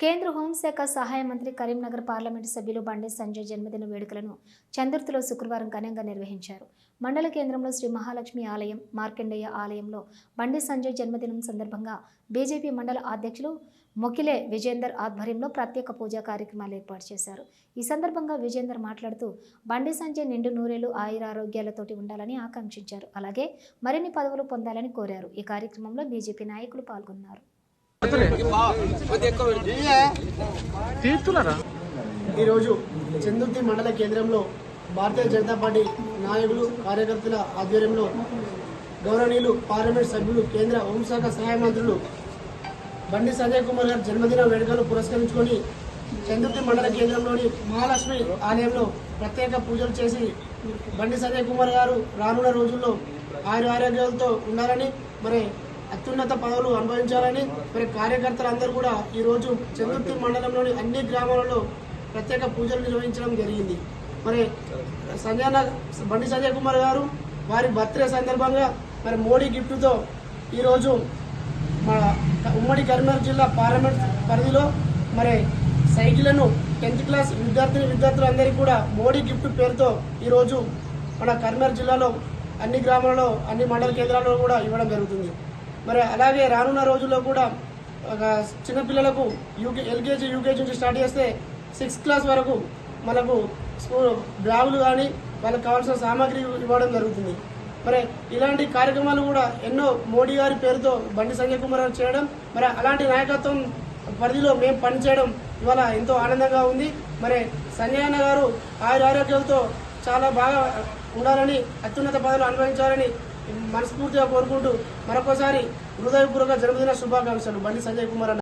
కేంద్ర హోంశాఖ సహాయ మంత్రి కరీంనగర్ పార్లమెంటు సభ్యులు బండి సంజయ్ జన్మదిన వేడుకలను చందుర్తిలో శుక్రవారం ఘనంగా నిర్వహించారు. మండల కేంద్రంలో శ్రీ మహాలక్ష్మి ఆలయం మార్కండేయ ఆలయంలో బండి సంజయ్ జన్మదినం సందర్భంగా బీజేపీ మండల అధ్యక్షులు మొకిలే విజేందర్ ఆధ్వర్యంలో ప్రత్యేక పూజా కార్యక్రమాలు ఏర్పాటు చేశారు. ఈ సందర్భంగా విజేందర్ మాట్లాడుతూ బండి సంజయ్ నిండు నూరేలు ఆయురారోగ్యాలతోటి ఉండాలని ఆకాంక్షించారు. అలాగే మరిన్ని పదవులు పొందాలని కోరారు. ఈ కార్యక్రమంలో బీజేపీ నాయకులు పాల్గొన్నారు. ఈరోజు చందుర్తి మండల కేంద్రంలో భారతీయ జనతా పార్టీ నాయకులు కార్యకర్తల ఆధ్వర్యంలో గౌరవనీయులు పార్లమెంట్ సభ్యులు కేంద్ర హోంశాఖ సహాయ మంత్రులు బండి సంజయ్ కుమార్ గారి జన్మదిన వేడుకలు పురస్కరించుకొని చందుర్తి మండల కేంద్రంలోని మహాలక్ష్మి ఆలయంలో ప్రత్యేక పూజలు చేసి బండి సంజయ్ కుమార్ గారు రానున్న రోజుల్లో ఆరు ఆరోగ్యాలతో ఉండాలని మరి అత్యున్నత పదవులు అనుభవించాలని మరి కార్యకర్తలందరూ కూడా ఈరోజు చందుర్తి మండలంలోని అన్ని గ్రామాలలో ప్రత్యేక పూజలు నిర్వహించడం జరిగింది. మరి సంజయ్ బండి సంజయ్ కుమార్ గారు వారి బర్త్డే సందర్భంగా మరి మోడీ గిఫ్ట్తో ఈరోజు మన ఉమ్మడి కరీంనగర్ జిల్లా పార్లమెంట్ పరిధిలో మరి సైకిళ్ళను టెన్త్ క్లాస్ విద్యార్థిని విద్యార్థులందరికీ కూడా మోడీ గిఫ్ట్ పేరుతో ఈరోజు మన కరీంనగర్ జిల్లాలో అన్ని గ్రామాలలో అన్ని మండల కేంద్రాల్లో కూడా ఇవ్వడం జరుగుతుంది. మరి అలాగే రానున్న రోజుల్లో కూడా ఒక చిన్నపిల్లలకు యూకే ఎల్కేజీ యూకేజీ నుంచి స్టార్ట్ చేస్తే సిక్స్త్ క్లాస్ వరకు మనకు స్కూల్ బ్యాగులు కానీ వాళ్ళకి కావాల్సిన సామాగ్రి ఇవ్వడం జరుగుతుంది. మరి ఇలాంటి కార్యక్రమాలు కూడా ఎన్నో మోడీ గారి పేరుతో బండి సంజయ్ కుమార్ గారు చేయడం మరి అలాంటి నాయకత్వం పరిధిలో మేము పనిచేయడం ఇవాళ ఎంతో ఆనందంగా ఉంది. మరి సంజయ్ అన్న గారు ఆయుర ఆరోగ్యంతో చాలా బాగా ఉండాలని అత్యున్నత పదవులు అనుభవించాలని మనస్ఫూర్తిగా కోరుకుంటూ మరొకసారి హృదయపూర్వక జన్మదిన శుభాకాంక్షలు. బండి సంజయ్ కుమార్ అన్న.